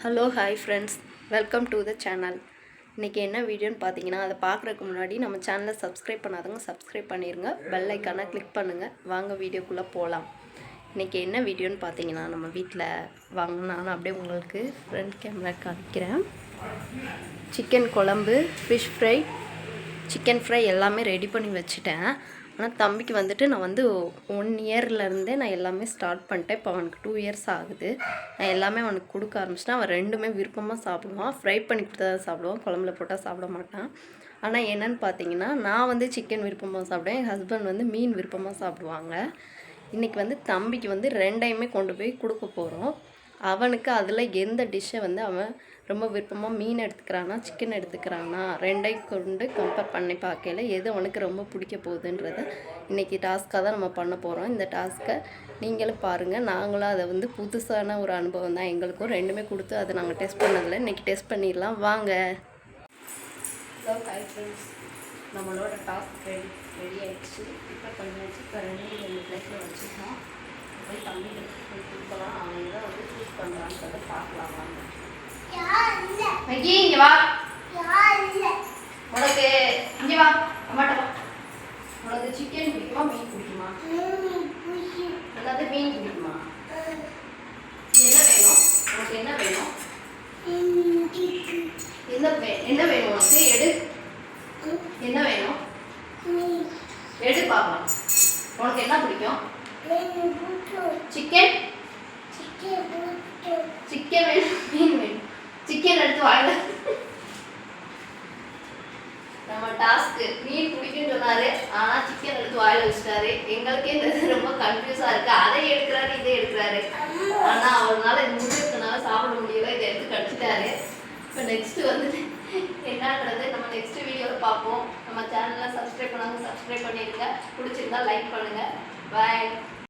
Hello hi friends welcome to the channel இன்றைக்கி என்ன வீடியோன்னு பார்த்தீங்கன்னா அதை பார்க்குறதுக்கு முன்னாடி நம்ம சேனலை சப்ஸ்கிரைப் பண்ணாதவங்க சப்ஸ்கிரைப் பண்ணிடுங்க பெல் ஐக்கானை கிளிக் பண்ணுங்கள் வாங்க வீடியோக்குள்ளே போகலாம் இன்றைக்கி என்ன வீடியோன்னு பார்த்தீங்கன்னா நம்ம வீட்டில் வாங்க நான் அப்படியே உங்களுக்கு ஃப்ரண்ட் கேமரா காமிக்கிறேன். சிக்கன் குழம்பு ஃபிஷ் ஃப்ரை சிக்கன் ஃப்ரை எல்லாமே ரெடி பண்ணி வச்சுட்டேன். ஆனால் தம்பிக்கு வந்துட்டு நான் வந்து ஒன் இயர்லேருந்தே நான் எல்லாமே ஸ்டார்ட் பண்ணிட்டேன். இப்போ அவனுக்கு டூ இயர்ஸ் ஆகுது. நான் எல்லாமே அவனுக்கு கொடுக்க ஆரம்பிச்சிட்டேன். அவன் ரெண்டுமே விருப்பமாக சாப்பிடுவான். ஃப்ரை பண்ணி கொடுத்தா சாப்பிடுவான். குழம்புல போட்டால் சாப்பிட மாட்டான். ஆனால் என்னன்னு பார்த்தீங்கன்னா நான் வந்து சிக்கன் விருப்பமாக சாப்பிடுவேன். என் ஹஸ்பண்ட் வந்து மீன் விருப்பமாக சாப்பிடுவாங்க. இன்றைக்கி வந்து தம்பிக்கு வந்து ரெண்டையுமே கொண்டு போய் கொடுக்க போகிறோம் அவனுக்கு அதில் எந்த டிஷ்ஷை வந்து அவன் ரொம்ப விருப்பமாக மீன் எடுத்துக்கிறானா சிக்கன் எடுத்துக்கிறானா ரெண்டையும் கொண்டு கம்பேர் பண்ணி பார்க்கல எது அவனுக்கு ரொம்ப பிடிக்க போகுதுன்றத இன்றைக்கி டாஸ்க்காக தான் நம்ம பண்ண போகிறோம் இந்த டாஸ்க்கை நீங்களும் பாருங்கள் நாங்களும் அதை வந்து புதுசான ஒரு அனுபவம் தான் எங்களுக்கும். ரெண்டுமே கொடுத்து அதை நாங்கள் டெஸ்ட் பண்ணதில்லை இன்றைக்கி டெஸ்ட் பண்ணிடலாம். வாங்க. ஹலோ ஹாய் ஃப்ரெண்ட்ஸ் நம்மளோட டாஸ்க் ரெடி ரெடி ஆகிடுச்சு இப்போ கொஞ்சம் இப்போ ரெண்டு ரெண்டு பிளேட்டில் வச்சுருக்கோம். போய் தம்பிகளுக்கு போய் கொடுக்கலாம். அவங்க தான் வந்து பார்க்கலாம் வாங்க. மைக்கி இங்கே வா. உனக்கு இங்கே வா. அம்மாட்ட வா. உனக்கு சிக்கன் பிடிக்குமா மீன் பிடிக்குமா? அதாவது மீன் பிடிக்குமா? என்ன வேணும்? உனக்கு என்ன வேணும்? என்ன வே- என்ன வேணும் உனக்கு? எடு. என்ன வேணும்? எடு உனக்கு என்ன பிடிக்கும்? சிக்கன் வேணும் மீன் வேணும் சிக்கன் எடுத்து வாங்க நம்ம டாஸ்க்கு மீன் பிடிக்கும்னு சொன்னாரு. ஆனா சிக்கன் எடுத்து வாயில வச்சுட்டாரு. எங்களுக்கே இந்த ரொம்ப கன்ஃபியூஸா இருக்கு. அதை எடுக்கிறாரு இதை எடுக்கிறாரு. ஆனா அவரால் இது முடிக்கிறதுனால சாப்பிட முடியல. இதை எடுத்து கடிச்சிட்டாரு. இப்போ நெக்ஸ்ட் வந்துட்டு என்னன்றது நம்ம நெக்ஸ்ட் வீடியோவில் பார்ப்போம். நம்ம சேனலில் சப்ஸ்கிரைப் பண்ணாங்க சப்ஸ்கிரைப் பண்ணிடுங்க பிடிச்சிருந்தா லைக் பண்ணுங்க. பாய்